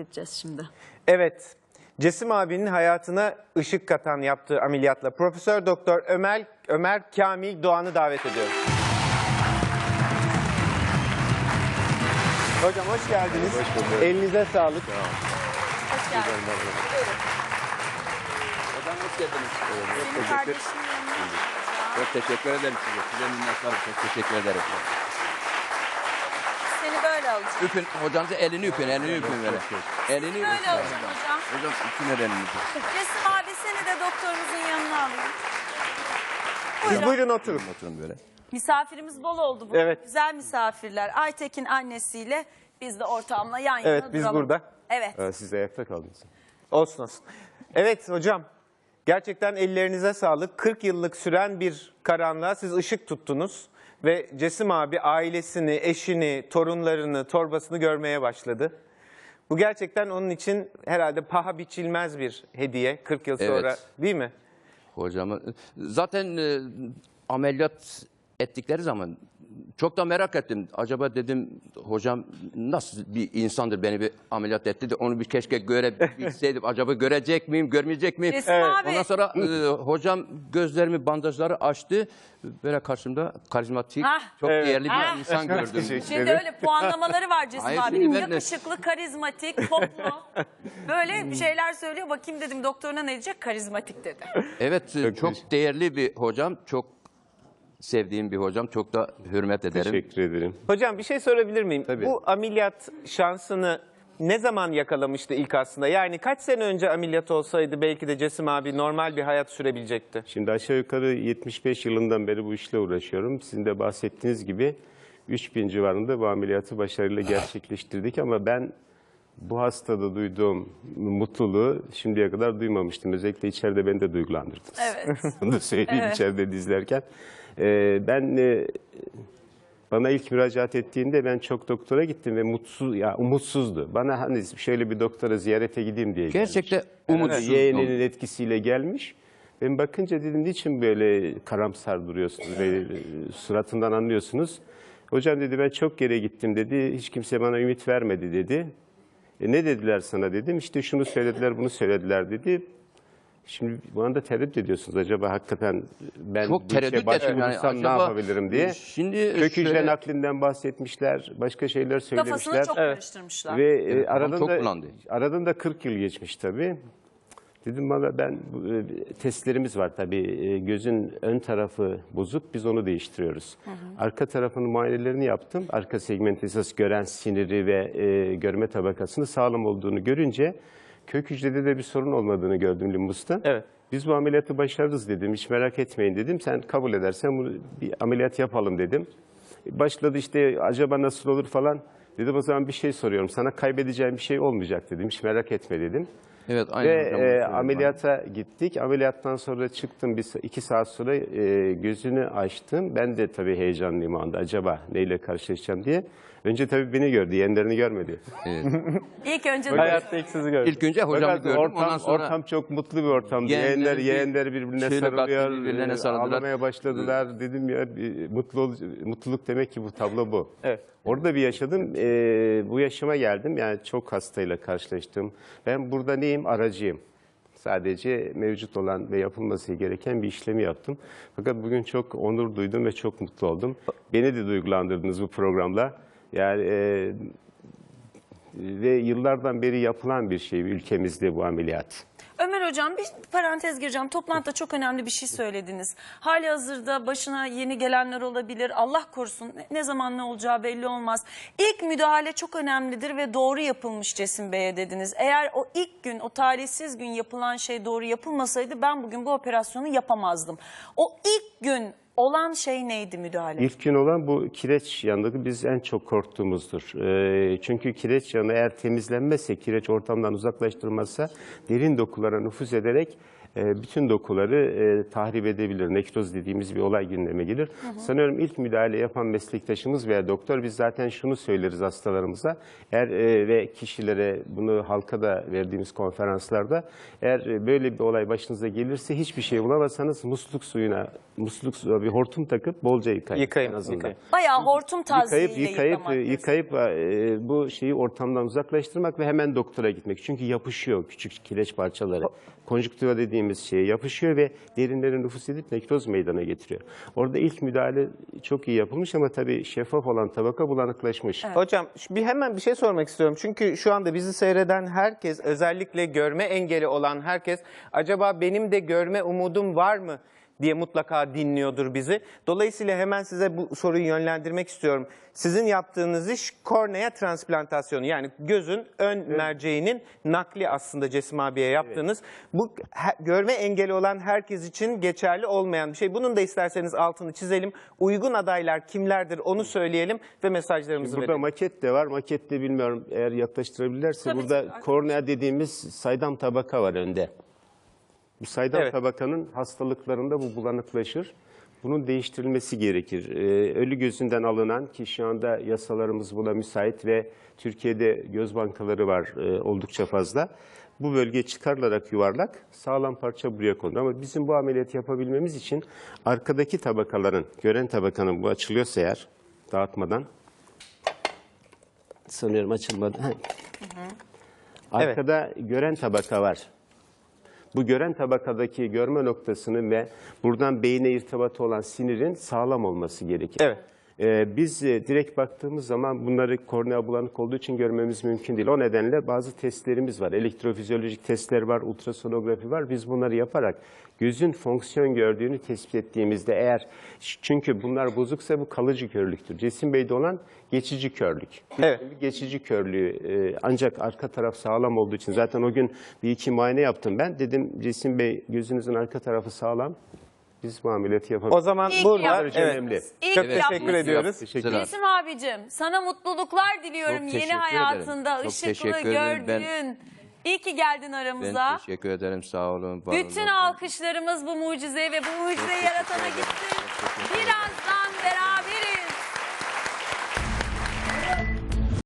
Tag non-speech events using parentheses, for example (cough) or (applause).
edeceğiz şimdi. Evet, Cesim abinin hayatına ışık katan yaptığı ameliyatla Profesör Doktor Ömer Ömer Kamil Doğan'ı davet ediyoruz. Hocam hoş geldiniz. Hoş bulduk. Elinize sağlık. Hoş geldin. Hocam hoş geldiniz. Kardeşinin yanına Çok teşekkür ederim size. Size minnettarım. Çok teşekkür ederim. Seni böyle alacağım. Öpün. Hocamıza elini öpün. Elini öpün böyle. Elini Böyle alacağım hocam. Hocam öpün elinizi. Resim abi seni de doktorumuzun yanına alayım. Siz buyurun oturun. Oturun böyle. Misafirimiz bol oldu bugün. Evet. Güzel misafirler. Aytekin annesiyle biz de ortağımla yan yana Evet, biz duralım. burada. Evet. Ee, Siz de ayakta kaldınız. Olsun olsun. Evet hocam. Gerçekten ellerinize sağlık. 40 yıllık süren bir karanlığa siz ışık tuttunuz. Ve Cesim abi ailesini, eşini, torunlarını, torbasını görmeye başladı. Bu gerçekten onun için herhalde paha biçilmez bir hediye 40 yıl sonra Evet. değil mi? Hocamı zaten e, ameliyat ettikleri zaman çok da merak ettim. Acaba dedim hocam nasıl bir insandır beni bir ameliyat etti de onu bir keşke görebilseydim. (laughs) Acaba görecek miyim, görmeyecek miyim? Abi. Ondan sonra e, hocam gözlerimi bandajları açtı. Böyle karşımda karizmatik, Ah. çok Evet. değerli bir Ah. insan gördüm. Şimdi öyle puanlamaları var Cesim Hayır, abinin. ben de- Yakışıklı, karizmatik, toplu. (laughs) Böyle bir şeyler söylüyor. Bakayım dedim doktoruna ne diyecek? Karizmatik dedi. Evet, e, çok değerli bir hocam, çok sevdiğim bir hocam, çok da hürmet ederim. Teşekkür ederim. Hocam bir şey sorabilir miyim? Tabii. Bu ameliyat şansını ne zaman yakalamıştı ilk aslında? Yani kaç sene önce ameliyat olsaydı belki de Cesim abi normal bir hayat sürebilecekti. Şimdi aşağı yukarı 75 yılından beri bu işle uğraşıyorum. Sizin de bahsettiğiniz gibi 3000 civarında bu ameliyatı başarıyla gerçekleştirdik ama ben bu hastada duyduğum mutluluğu şimdiye kadar duymamıştım. Özellikle içeride beni de duygulandırdınız. Evet. (laughs) Onu da söyleyeyim Evet. içeride dizlerken. Ee, ben e, bana ilk müracaat ettiğinde ben çok doktora gittim ve mutsuz ya umutsuzdu. Bana hani şöyle bir doktora ziyarete gideyim diye gelmiş. Gerçekten Herhalde umutsuz. Yeğeninin etkisiyle gelmiş. Ben bakınca dedim niçin böyle karamsar duruyorsunuz ve e, suratından anlıyorsunuz. Hocam dedi ben çok yere gittim dedi. Hiç kimse bana ümit vermedi dedi. E, ne dediler sana dedim. İşte şunu söylediler bunu söylediler dedi. Şimdi bu anda tereddüt ediyorsunuz. Acaba hakikaten ben Çok bu tereddüt işe ettim yani. başvurursam ne Acaba, yapabilirim diye. şimdi Kök hücre şöyle- naklinden bahsetmişler. Başka şeyler söylemişler. Kafasını çok karıştırmışlar. Ve e, Evet, aradan, çok da, bulandı. aradan da 40 yıl geçmiş tabii. Dedim bana ben bu, e, testlerimiz var tabii. E, gözün ön tarafı bozuk biz onu değiştiriyoruz. Arka tarafının muayenelerini yaptım. Arka segment esas gören siniri ve e, görme tabakasını sağlam olduğunu görünce kök hücrede de bir sorun olmadığını gördüm limbusta. Evet. Biz bu ameliyatı başarırız dedim. Hiç merak etmeyin dedim. Sen kabul edersen bunu bir ameliyat yapalım dedim. Başladı işte acaba nasıl olur falan. Dedim o zaman bir şey soruyorum. Sana kaybedeceğim bir şey olmayacak dedim. Hiç merak etme dedim. Evet, aynen. Ve hocam, e, ameliyata gittik. Ameliyattan sonra çıktım. Bir, iki saat sonra e, gözünü açtım. Ben de tabii heyecanlıyım o anda. Acaba neyle karşılaşacağım diye. Önce tabii beni gördü. Yeğenlerini görmedi. (laughs) İlk önce Hayatta ilk sizi gördüm. İlk önce hocamı Fakat gördüm, ortam, ondan sonra... ortam çok mutlu bir ortamdı. Yeğenler Yeğenler, bir- yeğenler birbirine sarılıyor, baktı, birbirlerine e, sarıldılar. ağlamaya başladılar. Dedim ya bir mutlu ol- mutluluk demek ki bu tablo bu. Evet. Orada bir yaşadım. E, bu yaşıma geldim. Yani çok hastayla karşılaştım. Ben burada neyim? Aracıyım. Sadece mevcut olan ve yapılması gereken bir işlemi yaptım. Fakat bugün çok onur duydum ve çok mutlu oldum. Beni de duygulandırdınız bu programla. Yani e, ve yıllardan beri yapılan bir şey ülkemizde bu ameliyat. Ömer Hocam bir parantez gireceğim. Toplantıda çok önemli bir şey söylediniz. Hali hazırda başına yeni gelenler olabilir. Allah korusun ne- zaman ne olacağı belli olmaz. İlk müdahale çok önemlidir ve doğru yapılmış Cesim Bey'e dediniz. Eğer o ilk gün, o talihsiz gün yapılan şey doğru yapılmasaydı ben bugün bu operasyonu yapamazdım. O ilk gün olan şey neydi müdahale? İlk gün olan bu kireç yanığı biz en çok korktuğumuzdur. Ee, çünkü kireç yanığı eğer temizlenmezse, kireç ortamdan uzaklaştırılmazsa derin dokulara nüfuz ederek e, bütün dokuları e, tahrip edebilir. Nekroz dediğimiz bir olay gündeme gelir. Sanıyorum ilk müdahale yapan meslektaşımız veya doktor biz zaten şunu söyleriz hastalarımıza. Eğer e, ve kişilere bunu halka da verdiğimiz konferanslarda eğer e, böyle bir olay başınıza gelirse hiçbir şey bulamazsanız musluk suyuna musluk suya bir hortum takıp bolca yıkayın. Yıkayın, en azından. yıkayın. Bayağı hortum taziyeyle Yıkayıp yıkayıp yıkamak yıkayıp e, bu şeyi ortamdan uzaklaştırmak ve hemen doktora gitmek. Çünkü yapışıyor küçük kireç parçaları. Konjüktiva dediğimiz şeye yapışıyor ve derinlere nüfus edip nekroz meydana getiriyor. Orada ilk müdahale çok iyi yapılmış ama tabii şeffaf olan tabaka bulanıklaşmış. Hocam şu- bir hemen bir şey sormak istiyorum. Çünkü şu anda bizi seyreden herkes özellikle görme engeli olan herkes acaba benim de görme umudum var mı diye mutlaka dinliyordur bizi. Dolayısıyla hemen size bu soruyu yönlendirmek istiyorum. Sizin yaptığınız iş kornea transplantasyonu yani gözün ön merceğinin nakli aslında Cesim abiye yaptığınız. Bu he- görme engeli olan herkes için geçerli olmayan bir şey. Bunun da isterseniz altını çizelim. Uygun adaylar kimlerdir onu söyleyelim ve mesajlarımızı Burada verelim. maket de var. Makette bilmiyorum eğer yaklaştırabilirlerse Tabii, burada kornea dediğimiz saydam tabaka var önde. Bu saydam Evet. tabakanın hastalıklarında bu bulanıklaşır. Bunun değiştirilmesi gerekir. Ee, ölü gözünden alınan ki şu anda yasalarımız buna müsait ve Türkiye'de göz bankaları var e, oldukça fazla. Bu bölge çıkarılarak yuvarlak sağlam parça buraya konur. Ama bizim bu ameliyatı yapabilmemiz için arkadaki tabakaların, gören tabakanın bu açılıyorsa eğer dağıtmadan sanıyorum açılmadı. Ha. Arkada gören tabaka var. Bu gören tabakadaki görme noktasının ve buradan beyne irtibatı olan sinirin sağlam olması gerekir. Evet. Ee, biz e, direkt baktığımız zaman bunları kornea bulanık olduğu için görmemiz mümkün değil. O nedenle bazı testlerimiz var. Elektrofizyolojik testler var, ultrasonografi var. Biz bunları yaparak gözün fonksiyon gördüğünü tespit ettiğimizde eğer çünkü bunlar bozuksa bu kalıcı körlüktür. Cesim Bey'de olan geçici körlük. Evet. Geçici körlüğü e, ancak arka taraf sağlam olduğu için zaten o gün bir iki muayene yaptım ben. Dedim Cesim Bey gözünüzün arka tarafı sağlam. Biz bu ameliyatı yapabiliriz. O zaman İyi ki burada yapmışsınız. evet, önemli. İyi çok ki teşekkür yapmışsınız. ediyoruz. Teşekkür Güzel. Resim abicim sana mutluluklar diliyorum Çok yeni teşekkür hayatında ederim. Çok ışıklı teşekkür ederim. Ben- gördüğün. İyi ki geldin Ben aramıza. teşekkür ederim. Sağ olun. var Bütün olun. alkışlarımız bu mucizeye ve bu mucizeyi yaratana gitsin. Birazdan beraber